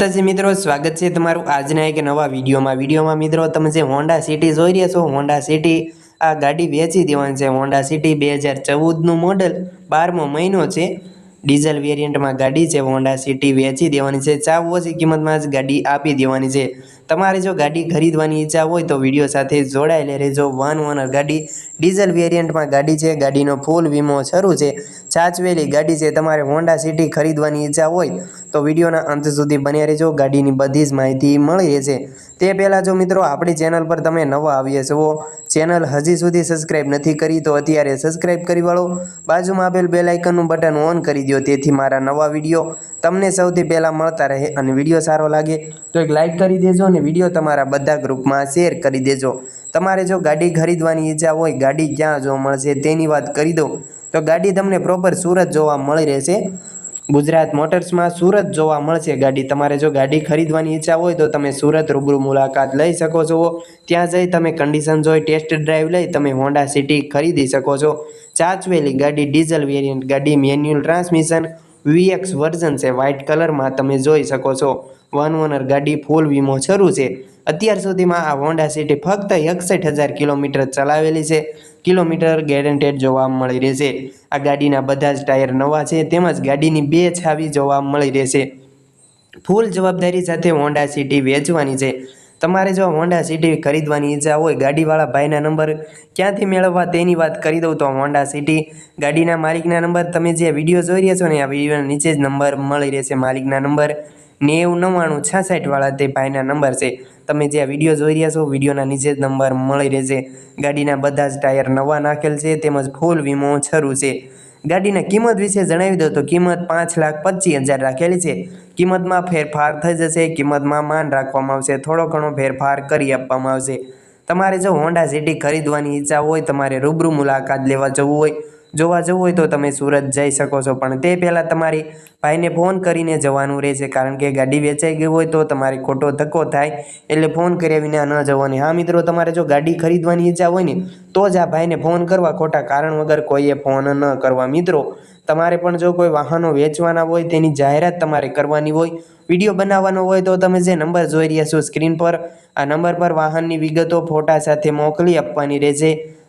માતાજી મિત્રો, સ્વાગત છે તમારું આજના એક નવા વિડીયોમાં. વિડીયોમાં મિત્રો, તમે જે હોન્ડા સિટી જોઈ રહ્યા છો હોન્ડા સિટી આ ગાડી વેચી દેવાની છે. હોન્ડા સિટી બે હજાર ચૌદનું મોડલ બારમો મહિનો છે. ડીઝલ વેરિયન્ટમાં ગાડી છે હોન્ડા સિટી વેચી દેવાની છે. ચાવ ઓછી કિંમતમાં જ ગાડી આપી દેવાની છે. તમારે જો ગાડી ખરીદવાની ઈચ્છા હોય તો વીડિયો સાથે જોડાયેલે રહેજો. વન ઓનર ગાડી ડીઝલ વેરિયન્ટમાં ગાડી છે, ગાડીનો ફૂલ વીમો શરૂ છે. સાચવેલી ગાડી છે, તમારે હોન્ડા સિટી ખરીદવાની ઈચ્છા હોય તો વિડીયોના અંત સુધી બન્યા રહેજો, ગાડીની બધી જ માહિતી મળી રહેશે. તે પહેલાં જો મિત્રો, આપણી ચેનલ પર તમે નવા આવીએ છો, ચેનલ હજી સુધી સબસ્ક્રાઈબ નથી કરી તો અત્યારે સબસ્ક્રાઈબ કરી વાળો, બાજુમાં આપેલ બેલ આઇકનનું બટન ઓન કરી દો તેથી મારા નવા વીડિયો તમને સૌથી પહેલાં મળતા રહે અને વીડિયો સારો લાગે તો એક લાઇક કરી દેજો અને વીડિયો તમારા બધા ગ્રુપમાં શેર કરી દેજો. તમારે જો ગાડી ખરીદવાની ઈચ્છા હોય, ગાડી ક્યાં જોવા મળશે તેની વાત કરી દો તો ગાડી તમને પ્રોપર સુરત જોવા મળી રહેશે. ગુજરાત મોટર્સમાં સુરત જોવા મળશે ગાડી. તમારે જો ગાડી ખરીદવાની ઈચ્છા હોય તો તમે સુરત રૂબરૂ મુલાકાત લઈ શકો છો. ત્યાં જઈ તમે કન્ડિશન જોઈ ટેસ્ટ ડ્રાઈવ લઈ તમે હોન્ડા સિટી ખરીદી શકો છો. ચાચવેલી ગાડી ડીઝલ વેરિયન્ટ ગાડી મેન્યુઅલ ટ્રાન્સમિશન વીએક્સ વર્ઝન છે વ્હાઇટ કલરમાં તમે જોઈ શકો છો. વન ઓનર ગાડી ફૂલ વીમો શરૂ છે. અત્યાર સુધીમાં આ હોન્ડા સિટી ફક્ત એકસઠ હજાર કિલોમીટર ચલાવેલી છે. કિલોમીટર ગેરંટેડ જોવા મળી રહેશે. આ ગાડીના બધા જ ટાયર નવા છે, તેમજ ગાડીની બે છાવી જોવા મળી રહેશે. ફૂલ જવાબદારી સાથે હોન્ડા સિટી વેચવાની છે. તમારે જો હોન્ડા સિટી ખરીદવાની ઈચ્છા હોય, ગાડીવાળા ભાઈના નંબર ક્યાંથી મેળવવા તેની વાત કરી દઉં તો હોન્ડા સિટી ગાડીના માલિકના નંબર તમે જે વીડિયો જોઈ રહ્યા છો ને, આ વિડીયોના નીચે જ નંબર મળી રહેશે માલિકના નંબર. નેવું નવ્વાણું છાસઠવાળા તે ભાઈના નંબર છે. તમે જે વીડિયો જોઈ રહ્યા છો, વિડીયોના નીચે જ નંબર મળી રહેશે. ગાડીના બધા જ ટાયર નવા નાખેલ છે, તેમજ ફૂલ વીમો છરું છે. ગાડીના કિંમત વિશે જણાવી દઉં તો કિંમત પાંચ લાખ પચીસ હજાર રાખેલી છે. કિંમતમાં ફેરફાર થઈ જશે, કિંમતમાં માન રાખવામાં આવશે, થોડો ઘણો ફેરફાર કરી આપવામાં આવશે. તમારે જો હોન્ડા સિટી ખરીદવાની ઈચ્છા હોય, તમારે રૂબરૂ મુલાકાત લેવા જવું હોય જોવા જવું હોય તો તમે સુરત જઈ શકો છો. પણ તે પહેલાં તમારી ભાઈને ફોન કરીને જવાનું રહેશે. કારણ કે ગાડી વેચાઈ ગઈ હોય તો તમારે ખોટો ધક્કો થાય એટલે ફોન કર્યા વિના ન જવાની. હા મિત્રો, તમારે જો ગાડી ખરીદવાની ઈચ્છા હોય ને, તો જ આ ભાઈને ફોન કરવા ખોટા કારણ વગર કોઈએ ફોન ન કરવા. મિત્રો, તમારે પણ જો કોઈ વાહનો વેચવાના હોય, તેની જાહેરાત તમારે કરવાની હોય, વીડિયો બનાવવાનો હોય, તો તમે જે નંબર જોઈ રહ્યા છો સ્ક્રીન પર, આ નંબર પર વાહનની વિગતો ફોટા સાથે મોકલી આપવાની રહેશે.